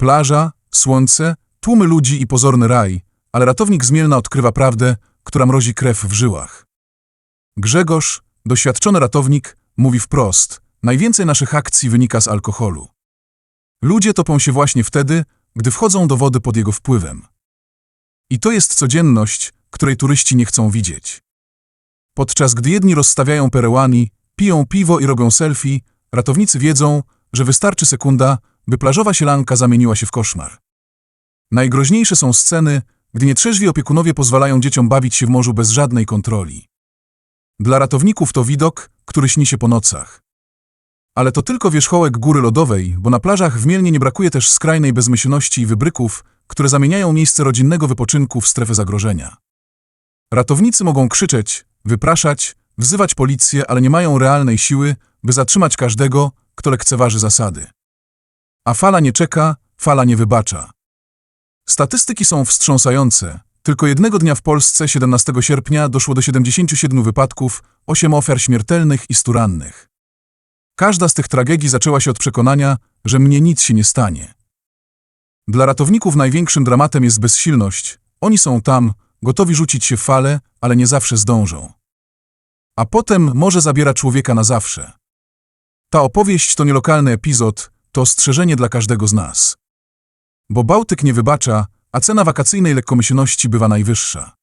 Plaża, słońce, tłumy ludzi i pozorny raj, ale ratownik z Mielna odkrywa prawdę, która mrozi krew w żyłach. Grzegorz, doświadczony ratownik, mówi wprost, najwięcej naszych akcji wynika z alkoholu. Ludzie topią się właśnie wtedy, gdy wchodzą do wody pod jego wpływem. I to jest codzienność, której turyści nie chcą widzieć. Podczas gdy jedni rozstawiają perełani, piją piwo i robią selfie, ratownicy wiedzą, że wystarczy sekunda, by plażowa sielanka zamieniła się w koszmar. Najgroźniejsze są sceny, gdy nietrzeźwi opiekunowie pozwalają dzieciom bawić się w morzu bez żadnej kontroli. Dla ratowników to widok, który śni się po nocach. Ale to tylko wierzchołek góry lodowej, bo na plażach w Mielnie nie brakuje też skrajnej bezmyślności i wybryków, które zamieniają miejsce rodzinnego wypoczynku w strefę zagrożenia. Ratownicy mogą krzyczeć, wypraszać, wzywać policję, ale nie mają realnej siły, by zatrzymać każdego, kto lekceważy zasady. A fala nie czeka, fala nie wybacza. Statystyki są wstrząsające. Tylko jednego dnia w Polsce, 17 sierpnia, doszło do 77 wypadków, 8 ofiar śmiertelnych i 100 rannych. Każda z tych tragedii zaczęła się od przekonania, że mnie nic się nie stanie. Dla ratowników największym dramatem jest bezsilność. Oni są tam, gotowi rzucić się w falę, ale nie zawsze zdążą. A potem może zabiera człowieka na zawsze. Ta opowieść to nielokalny epizod, to ostrzeżenie dla każdego z nas. Bo Bałtyk nie wybacza, a cena wakacyjnej lekkomyślności bywa najwyższa.